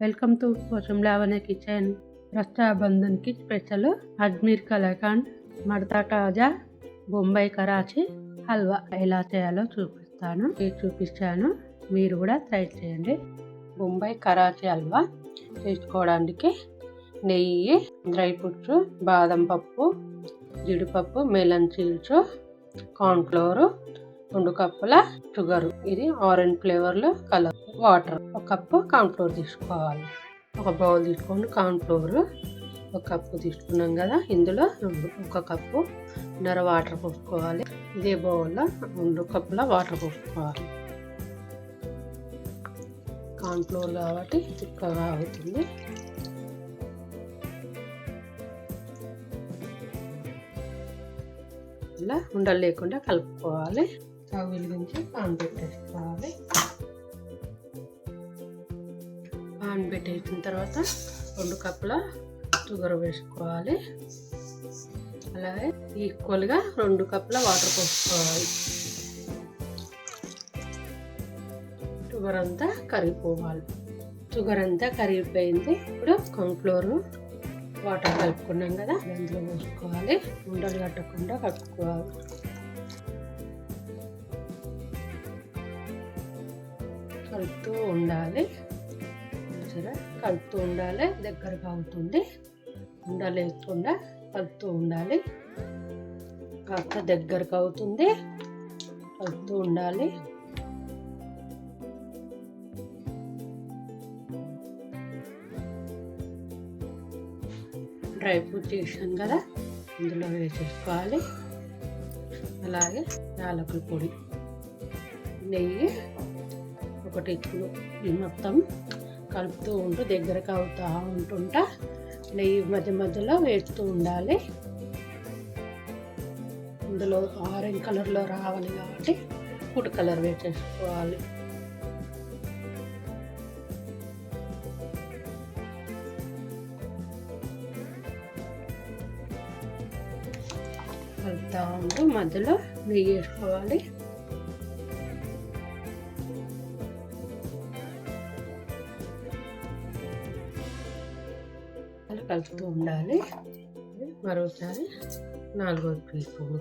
Welcome to కోసం Lavanya kitchen. రక్షాబంధన్కి special Ajmer kalakand madatha kaja Bombay Karachi halwa. ఎలా చేయాలో చూపిస్తాను. ఇది చూపించాను మీరు కూడా ట్రై చేయండి. బొంబాయి కరాచీ హల్వా చేసుకోవడానికి నెయ్యి డ్రై ఫ్రూట్స్ బాదం పప్పు జీడిపప్పు మెలన్ సీడ్స్ కార్న్ఫ్లోర్ రెండు కప్పుల షుగర్ ఇది ఆరెంజ్ ఫ్లేవర్లో కలర్. వాటర్. ఒక కప్పు కార్న్ఫ్లోర్ తీసుకోవాలి. ఒక బౌల్ తీసుకొని కార్న్ఫ్లోర్ ఒక కప్పు తీసుకున్నాం కదా. ఇందులో రెండు ఒక కప్పు నర వాటర్ పోసుకోవాలి. ఇదే బౌల్లో రెండు కప్పుల వాటర్ పోసుకోవాలి. కార్న్ఫ్లోర్ కాబట్టి చిక్కగా అవుతుంది. ఇలా ఉండలు లేకుండా కలుపుకోవాలి. స్టవ్ వెలిగించి పాన్ పెట్టేసుకోవాలి. పాన్ పెట్టేసిన తర్వాత రెండు కప్పుల షుగర్ వేసుకోవాలి. అలాగే ఈక్వల్గా రెండు కప్పుల వాటర్ పోసుకోవాలి. షుగర్ అంతా కరిగిపోవాలి. షుగర్ అంతా కరిగిపోయింది. ఇప్పుడు కంఫ్లోరు వాటర్ కలుపుకున్నాం కదా అందులో పోసుకోవాలి. ఉండలు కట్టకుండా కట్టుకోవాలి కలుపుతూ ఉండాలి. సరే కలుపుతూ ఉండాలి దగ్గరగా అవుతుంది ఉండలు వేయకుండా కలుపుతూ ఉండాలి. కాస్త దగ్గరకు అవుతుంది. కలుపుతూ ఉండాలి. డ్రై ఫ్రూట్ చేసాను కదా ఇందులో వేసేసుకోవాలి. అలాగే యాలకుల పొడి నెయ్యి ఒకటి ఇప్పుడు ఈ మొత్తం కలుపుతూ ఉంటూ దగ్గరకు అవుతూ ఉంటుంటా. నెయ్యి మధ్య మధ్యలో వేస్తూ ఉండాలి. ఇందులో ఆరెంజ్ కలర్లో రావాలి కాబట్టి ఫుడ్ కలర్ వేసేసుకోవాలి. కలుపుతూ ఉంటూ మధ్యలో నెయ్యి వేసుకోవాలి. కలుపుతూ ఉండాలి. మరోసారి నాలుగో టీ స్పూన్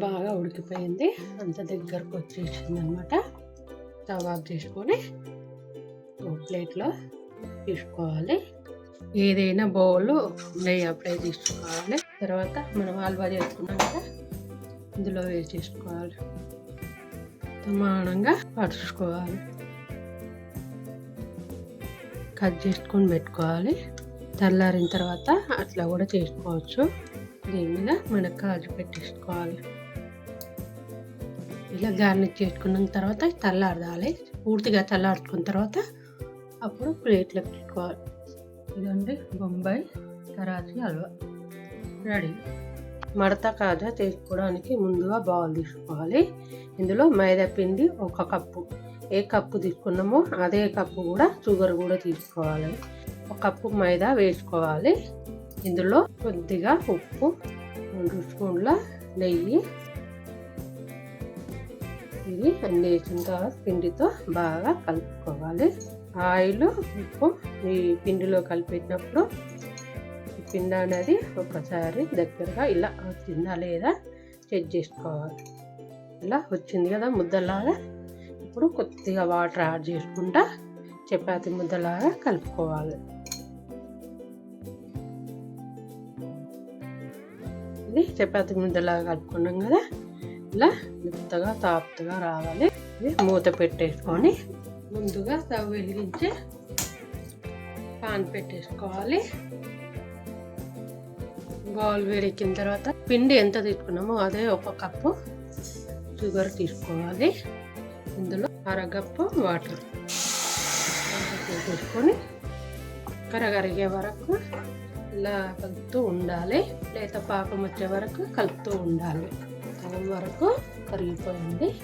బాగా ఉడికిపోయింది. అంత దగ్గరకు వచ్చేసింది అనమాట స్టవ్ ఆఫ్ చేసుకొని ప్లేట్లో తీసుకోవాలి. ఏదైనా బౌల్ నెయ్యి అప్పుడే తీసుకోవాలి. తర్వాత మనం హల్వా చేసుకున్నాం కదా ఇందులో వేసేసుకోవాలి. సమానంగా పరుచుకోవాలి. కట్ చేసుకొని పెట్టుకోవాలి. చల్లారిన తర్వాత అట్లా కూడా చేసుకోవచ్చు. దీని మీద మనకు కాజు పెట్టేసుకోవాలి. ఇలా గార్నిష్ చేసుకున్న తర్వాత చల్లారదాలి. పూర్తిగా చల్లార్చుకున్న తర్వాత అప్పుడు ప్లేట్లో పెట్టుకోవాలి. ఇదండి బొంబాయి కరాచీ హల్వా. రెడీ. మడత కాజా చేసుకోవడానికి ముందుగా బౌల్ తీసుకోవాలి. ఇందులో మైదా పిండి ఒక కప్పు. ఏ కప్పు తీసుకున్నామో అదే కప్పు కూడా షుగర్ కూడా తీసుకోవాలి. ఒక కప్పు మైదా వేసుకోవాలి. ఇందులో కొద్దిగా ఉప్పు రెండు స్పూన్ల నెయ్యి. ఇది అన్ని వేసిన తర్వాత పిండితో బాగా కలుపుకోవాలి. ఆయిల్ ఉప్పు ఈ పిండిలో కలిపెట్టినప్పుడు పిండి అనేది ఒకసారి దగ్గరగా ఇలా వచ్చిందా లేదా చెక్ చేసుకోవాలి. ఇలా వచ్చింది కదా ముద్దలాగా. ఇప్పుడు కొద్దిగా వాటర్ యాడ్ చేసుకుంటా చపాతి ముద్దలాగా కలుపుకోవాలి. ఇది చపాతి ముద్దలాగా కలుపుకున్నాం కదా ఇలా మెత్తగా తాపుతగా రావాలి. ఇది మూత పెట్టేసుకొని ముందుగా స్టవ్ వెలిగించి పాన్ పెట్టేసుకోవాలి. బౌల్ వేడెక్కిన తర్వాత పిండి ఎంత తీసుకున్నామో అదే ఒక కప్పు షుగర్ తీసుకోవాలి. ఇందులో అరగప్పు వాటర్. తీసుకొని కరగరిగే వరకు ఇలా కలుపుతూ ఉండాలి. లేత పాకం వచ్చే వరకు కలుపుతూ ఉండాలి. సగం వరకు కరిగిపోయింది.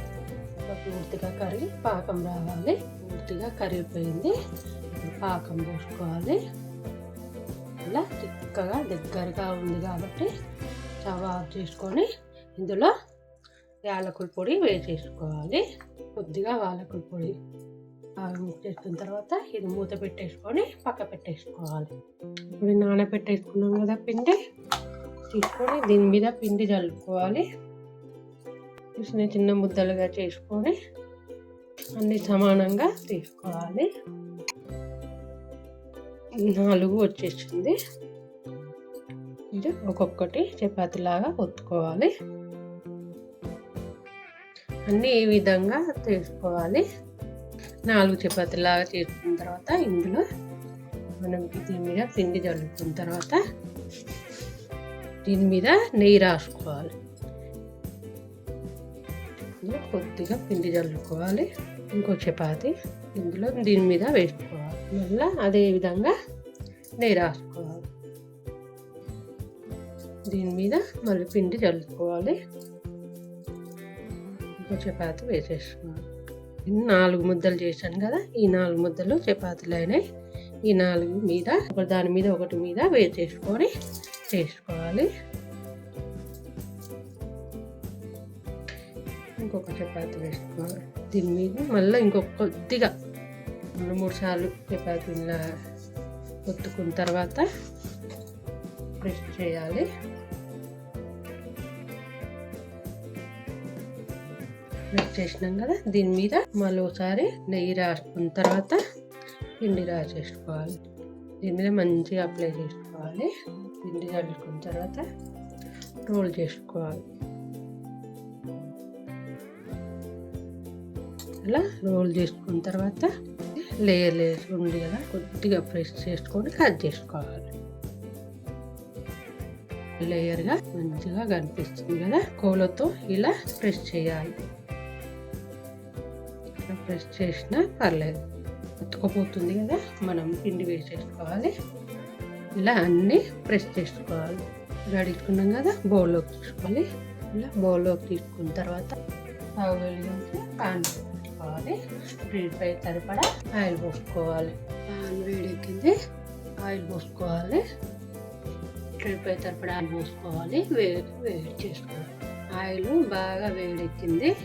పూర్తిగా కరిగి పాకం రావాలి. పూర్తిగా కరిగిపోయింది. పాకం పోసుకోవాలి. ఇలా చిక్కగా దగ్గరగా ఉంది కాబట్టి చవా చేసుకొని ఇందులో యాలకుల పొడి వేసేసుకోవాలి. కొద్దిగా యాలకుల పొడి చేసుకున్న తర్వాత ఇది మూత పెట్టేసుకొని పక్క పెట్టేసుకోవాలి. ఇప్పుడు నానబెట్టేసుకున్నాం కదా పిండి. తీసుకొని దీని మీద పిండి చల్లుకోవాలి చిన్న చిన్న ముద్దలుగా చేసుకొని అన్ని సమానంగా తీసుకోవాలి. నాలుగు వచ్చేసింది. ఇది ఒక్కొక్కటి చపాతీలాగా ఒత్తుకోవాలి. అన్నీ ఈ విధంగా తీసుకోవాలి నాలుగు చపాతీలాగా చేసుకున్న తర్వాత ఇందులో మనం దీని మీద పిండి చల్లుకున్న తర్వాత దీని మీద నెయ్యి రాసుకోవాలి. కొద్దిగా పిండి చల్లుకోవాలి. ఇంకో చపాతి ఇందులో దీని మీద వేసుకోవాలి. మళ్ళీ అదే విధంగా నెయ్యి రాసుకోవాలి. దీని మీద మళ్ళీ పిండి చల్లుకోవాలి. చపాతి వేసేసుకున్నాను. నాలుగు ముద్దలు చేశాను కదా ఈ నాలుగు ముద్దలు చపాతీలు అయినాయి ఈ నాలుగు మీద ఒక దాని మీద ఒకటి మీద వేసేసుకొని చేసుకోవాలి. ఇంకొక చపాతి వేసుకోవాలి. దీని మీద మళ్ళీ ఇంకొక కొద్దిగా రెండు మూడు సార్లు చపాతీలా ఒత్తుకున్న తర్వాత ప్రెస్ చేయాలి. ప్రెస్ చేసినాం కదా దీని మీద మళ్ళీ ఒకసారి నెయ్యి రాసుకున్న తర్వాత పిండి రాసేసుకోవాలి. దీని మీద మంచిగా అప్లై చేసుకోవాలి. పిండి చల్లుకున్న తర్వాత రోల్ చేసుకోవాలి. అలా రోల్ చేసుకున్న తర్వాత లేయర్ లేయర్ ఉంది కదా కొద్దిగా ప్రెస్ చేసుకొని కట్ చేసుకోవాలి. లేయర్గా మంచిగా కనిపిస్తుంది కదా కోలతో ఇలా ప్రెస్ చేయాలి. ప్రెస్ చేసినా పర్లేదు. ఉతుకపోతుంది కదా మనం పిండి వేసేసుకోవాలి. ఇలా అన్నీ ప్రెస్ చేసుకోవాలి. గడిచుకున్నాం కదా బౌల్లోకి తీసుకోవాలి. ఇలా బౌల్లోకి తీసుకున్న తర్వాత స్టవ్ వెలిగించి పాన్ పెట్టుకోవాలి. ఫ్రీపై సరిపడా ఆయిల్ పోసుకోవాలి. పాన్ వేడెక్కింది ఆయిల్ పోసుకోవాలి. ఫ్రీపై సరిపడా ఆయిల్ పోసుకోవాలి. వేడి వేడి చేసుకోవాలి. ఆయిల్ బాగా వేడెక్కింది.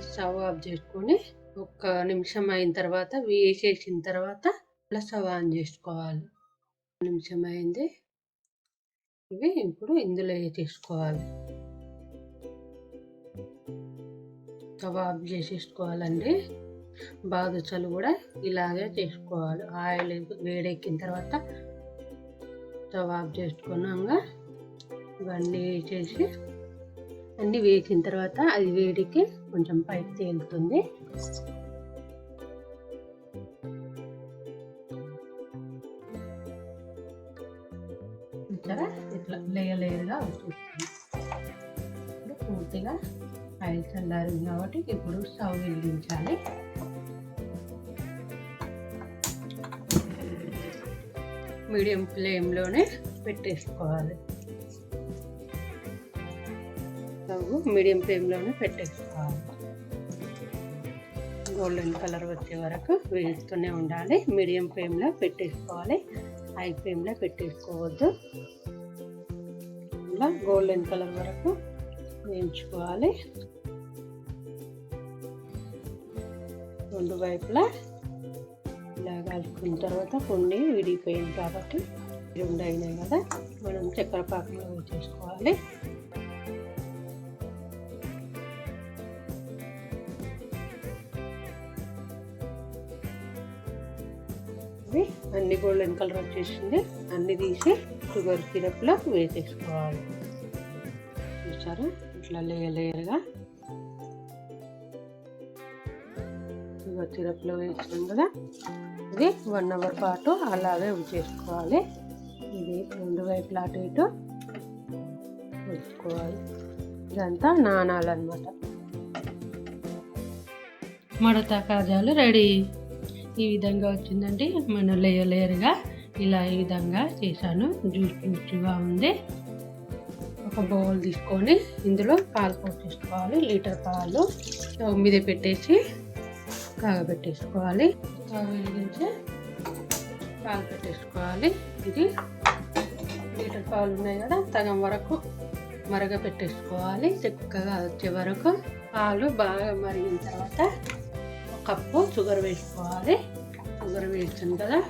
స్టవ్ ఆఫ్ చేసుకొని ఒక నిమిషం అయిన తర్వాత వేసేసిన తర్వాత అలా స్టవ్ ఆన్ చేసుకోవాలి. నిమిషం అయింది. ఇవి ఇప్పుడు ఇందులో వేసేసుకోవాలి. స్టవ్ ఆఫ్ చేసేసుకోవాలండి. బాదుషాలు కూడా ఇలాగే చేసుకోవాలి. ఆయిల్ వేడెక్కిన తర్వాత స్టవ్ ఆఫ్ చేసుకున్నాక ఇవన్నీ వేసేసి అన్నీ వేసిన తర్వాత అది వేడికి కొంచెం పైకి తేలుతుంది. చూసారా? ఇట్లా లేయర్ లేయర్గా వచ్చేస్తుంది ఇప్పుడు పూర్తిగా ఆయిల్ చల్లారింది కాబట్టి ఇప్పుడు స్టవ్ వెలిగించాలి. మీడియం ఫ్లేమ్లోనే పెట్టేసుకోవాలి. స్టవ్ మీడియం ఫ్లేమ్లోనే పెట్టేసుకోవాలి గోల్డెన్ కలర్ వచ్చే వరకు వేస్తూనే ఉండాలి. మీడియం ఫ్లేమ్లో పెట్టేసుకోవాలి. హై ఫ్లేమ్లో పెట్టేసుకోవద్దు. ఇలా గోల్డెన్ కలర్ వరకు వేయించుకోవాలి. రెండు వైపులా ఇలా కలుపుకున్న తర్వాత కొన్ని విడిపోయింది కాబట్టి రెండు అయినాయి కదా. మనం చక్కెర పాకంలో వేసేసుకోవాలి. బ్రౌన్ కలర్ వచ్చేసింది? అన్ని తీసి షుగర్ సిరప్లో వేసేసుకోవాలి చూసారు? ఇట్లా లేయర్ లేయర్గా. షుగర్ సిరప్లో వేసినాం కదా? ఇది వన్ అవర్ పాటు అలాగే ఉంచేసుకోవాలి. ఇది రెండు వైపులా అటు ఇటు ఉంచుకోవాలి. ఇదంతా నానాలన్నమాట. మడత కాజాలు రెడీ. ఈ విధంగా వచ్చిందండి మనం లేయర్ లేయర్గా ఇలా ఈ విధంగా చేశాను. జ్యూస్ జ్యూస్గా ఉంది. ఒక బౌల్ తీసుకొని ఇందులో పాలు పోసేసుకోవాలి లీటర్ పాలు స్టవ్ మీద పెట్టేసి కాగబెట్టేసుకోవాలి స్టవ్ వెలిగించి పాలు పెట్టేసుకోవాలి. ఇది లీటర్ పాలు ఉన్నాయి కదా సగం వరకు మరగ పెట్టేసుకోవాలి చిక్కగా వచ్చే వరకు పాలు బాగా మరిగిన తర్వాత కప్పు షుగర్ వేసుకోవాలి. షుగర్ వేసాను కదా.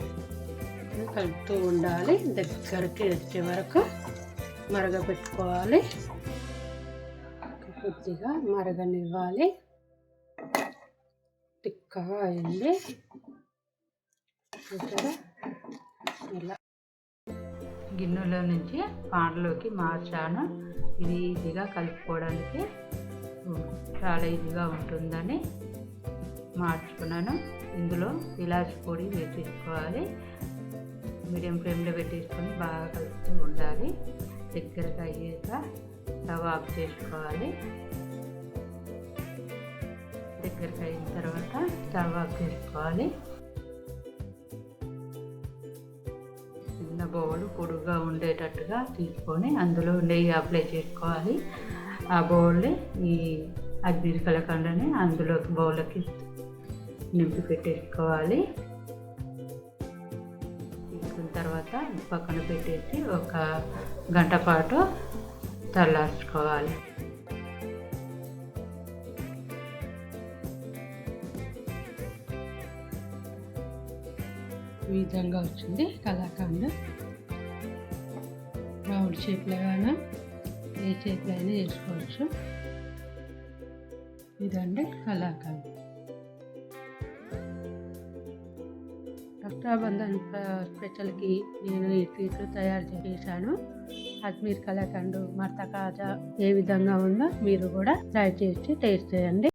కలుపుతూ ఉండాలి. దగ్గరికి వచ్చే వరకు మరగపెట్టుకోవాలి కొద్దిగా మరగనివ్వాలి. తిక్కగా అయింది. చూసారా? ఇలా. గిన్నెలో నుంచి పాన్లోకి మార్చాను. ఇది ఈజీగా కలుపుకోవడానికి చాలా ఈజీగా ఉంటుందని మార్చుకున్నాను. ఇందులో ఇలాచి పొడి వేసేసుకోవాలి. మీడియం ఫ్లేమ్లో పెట్టేసుకొని బాగా కలుపుతూ ఉండాలి. దగ్గరగా అయ్యాక స్టవ్ ఆఫ్ చేసుకోవాలి. దగ్గరకు అయిన తర్వాత స్టవ్ ఆఫ్ చేసుకోవాలి. చిన్న బౌల్ పొడుగా ఉండేటట్టుగా తీసుకొని అందులో నెయ్యి అప్లై చేసుకోవాలి. ఆ బౌల్ని ఈ అగ్గిరి కలకండని అందులోకి బౌల్కి నింపి పెట్టేసుకోవాలి. తీసుకున్న తర్వాత పక్కన పెట్టేసి ఒక గంట పాటు చల్లార్చుకోవాలి. ఈ విధంగా వచ్చింది కలాకండ్ రౌండ్ షేప్లో కానీ ఏ షేప్లో అయినా చేసుకోవచ్చు. ఇదండి కళాఖండ్. రక్షాబంధన్ స్పెషల్కి నేను ఈ స్వీట్లు తయారు చేశాను. అజ్మీర్ కళాఖండ్ మర్త కాజా ఏ విధంగా ఉందో మీరు కూడా ట్రై చేసి టేస్ట్ చేయండి.